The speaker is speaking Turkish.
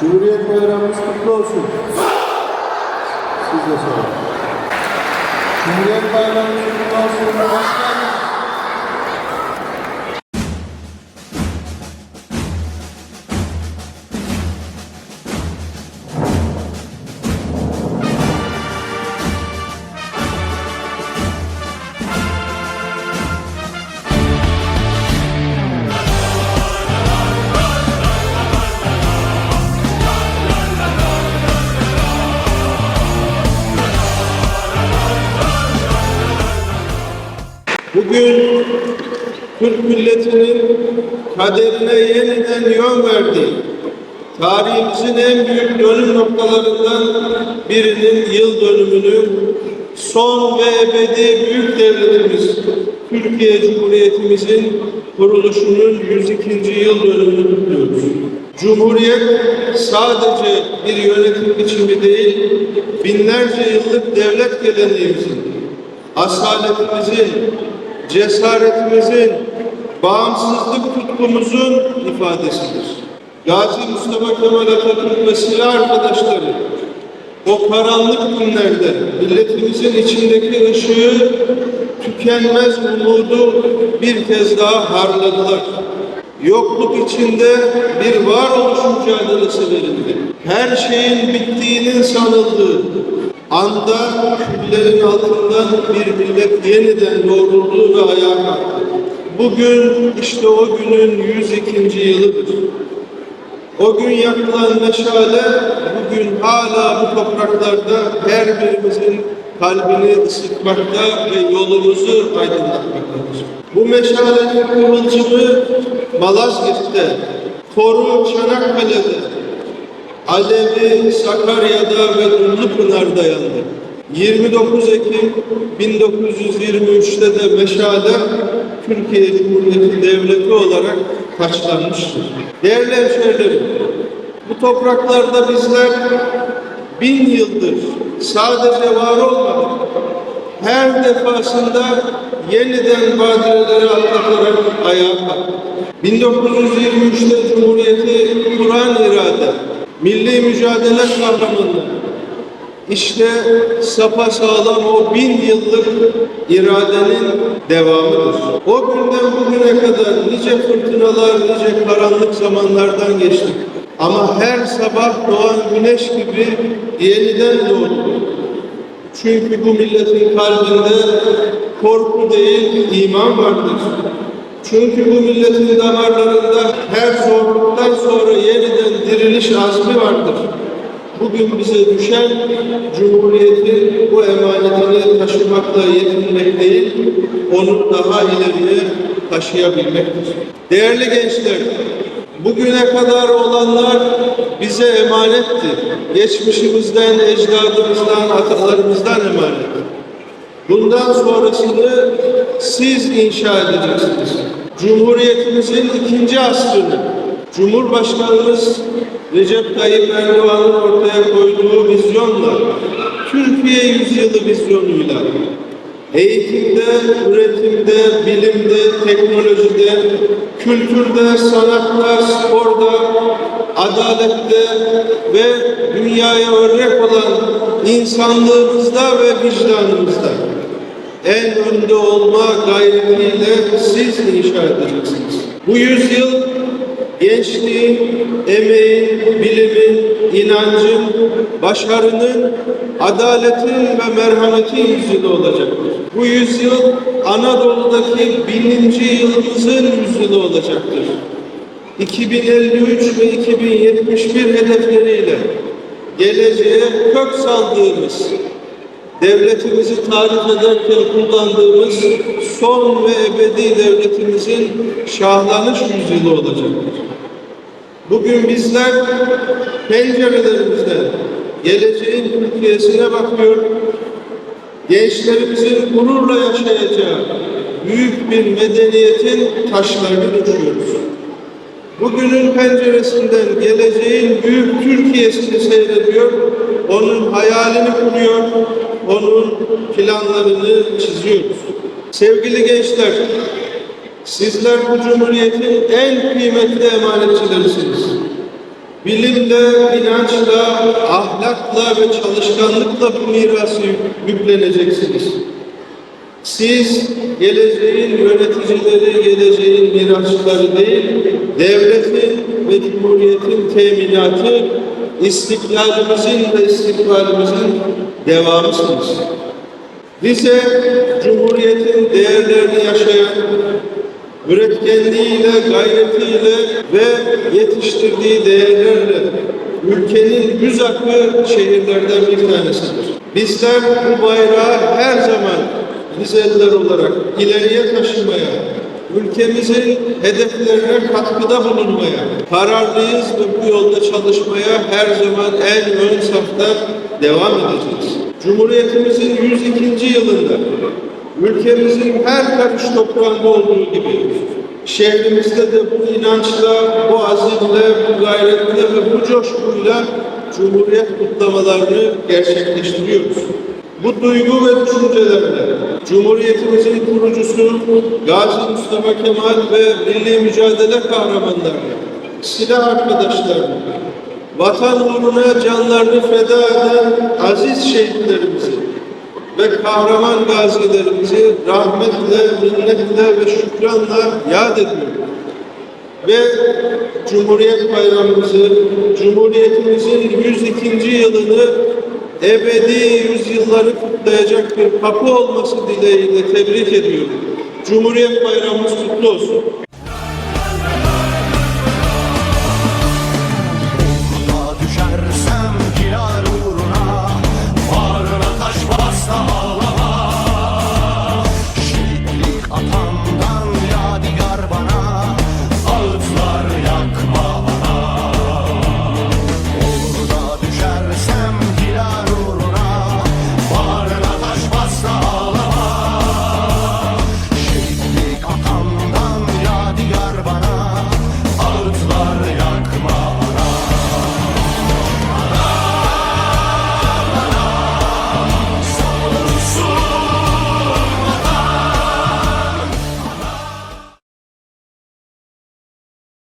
Cumhuriyet Bayramımız kutlu olsun. Siz de sağ olun. Cumhuriyet Bayramımız kutlu olsun. Hoş Bugün Türk milletinin kaderine yeniden yön verdiği, tarihimizin en büyük dönüm noktalarından birinin yıl dönümünü son ve ebedi büyük devletimiz Türkiye Cumhuriyetimizin kuruluşunun 102. yıl dönümünü kutluyoruz. Cumhuriyet sadece bir yönetim biçimi değil, binlerce yıllık devlet geleneğimizin, asaletimizin, cesaretimizin, bağımsızlık tutkumuzun ifadesidir. Gazi Mustafa Kemal Atatürk ve silah arkadaşları o karanlık günlerde milletimizin içindeki ışığı tükenmez umudu bir kez daha harladılar. Yokluk içinde bir varoluş mücadelesi verildi. Her şeyin bittiğinin sanıldığı anda küllerin altından bir millet yeniden doğruldu ve ayağa kalktı. Bugün işte o günün 102. yılıdır. O gün yakılan meşale bugün hala bu topraklarda her birimizin kalbini ısıtmakta ve yolumuzu aydınlatmaktadır. Bu meşalenin kıvılcımı Malazgirt'te, Koru Çanakkale'de, Alevi Sakarya'da ve Dumlupınar'da yandı. 29 Ekim 1923'te de meşale Türkiye Cumhuriyeti Devleti olarak taçlanmıştır. Değerli hemşehrilerim, bu topraklarda bizler bin yıldır sadece var olmadık. Her defasında yeniden badireleri atlatarak ayağa kalktık. 1923'te Cumhuriyeti kuran irade, milli mücadele kahramanı, işte sapa sağlam o bin yıllık iradenin devamıdır. O günden bugüne kadar nice fırtınalar, nice karanlık zamanlardan geçtik. Ama her sabah doğan güneş gibi yeniden doğduk. Çünkü bu milletin kalbinde korku değil, iman vardır. Çünkü bu milletin damarlarında her zorluktan sonra yeniden diriliş azmi vardır. Bugün bize düşen Cumhuriyet'in bu emanetini taşımakla yetinmek değil, onu daha ileriye taşıyabilmektir. Değerli gençler, bugüne kadar olanlar bize emanetti. Geçmişimizden, ecdadımızdan, atalarımızdan emanet. Bundan sonrasını siz inşa edeceksiniz. Cumhuriyetimizin ikinci asrını Cumhurbaşkanımız Recep Tayyip Erdoğan'ın ortaya koyduğu vizyonla, Türkiye yüzyılı vizyonuyla eğitimde, üretimde, bilimde, teknolojide, kültürde, sanatta, sporda, adalette ve dünyaya örnek olan insanlığımızda ve vicdanımızda en önde olma gayretiyle siz inşa edeceksiniz. Bu yüzyıl gençliğin, emeğin, bilimin, inancın, başarının, adaletin ve merhametin yüzyılı olacaktır. Bu yüzyıl Anadolu'daki bininci yılımızın yüzyılı olacaktır. 2053 ve 2071 hedefleriyle geleceğe kök saldığımız, devletimizi tarif ederken kullandığımız son ve ebedi devletimizin şahlanış yüzyılı olacaktır. Bugün bizler pencerelerimizden geleceğin Türkiye'sine bakıyor, gençlerimizin gururla yaşayacağı büyük bir medeniyetin taşlarını düşüyoruz. Bugünün penceresinden geleceğin büyük Türkiye'sini seyrediyor, onun hayalini kuruyor, onun planlarını çiziyoruz. Sevgili gençler, sizler bu cumhuriyetin en kıymetli emanetçilerisiniz. bilimle, inançla, ahlakla ve çalışkanlıkla bu mirası yükleneceksiniz. Siz geleceğin yöneticileri, geleceğin mirasçıları değil, devletin ve cumhuriyetin teminatı, istiklalimizin ve istikbalimizin devamısınız. Bize Cumhuriyet'in değerlerini yaşayan, üretkenliğiyle, gayretiyle ve yetiştirdiği değerlerle ülkenin yüz akı şehirlerden bir tanesidir. Bizler bu bayrağı her Rizeliler olarak ileriye taşımaya, ülkemizin hedeflerine katkıda bulunmaya kararlıyız ve bu yolda çalışmaya her zaman en ön safta devam edeceğiz. Cumhuriyetimizin 102. yılında ülkemizin her karış toprağında olduğu gibi şehrimizde de bu inançla, bu azimle, bu gayretle ve bu coşkuyla Cumhuriyet kutlamalarını gerçekleştiriyoruz. Bu duygu ve düşüncelerle Cumhuriyetimizin kurucusu Gazi Mustafa Kemal ve milli mücadele kahramanlarını, silah arkadaşlarını, vatan uğruna canlarını feda eden aziz şehitlerimizi ve kahraman gazilerimizi rahmetle, minnetle ve şükranla yad ediyorum. Ve Cumhuriyet Bayramımızı, Cumhuriyetimizin 102. yılını ebedi yüzyılları kutlayacak bir kapı olması dileğiyle tebrik ediyorum. Cumhuriyet Bayramımız kutlu olsun.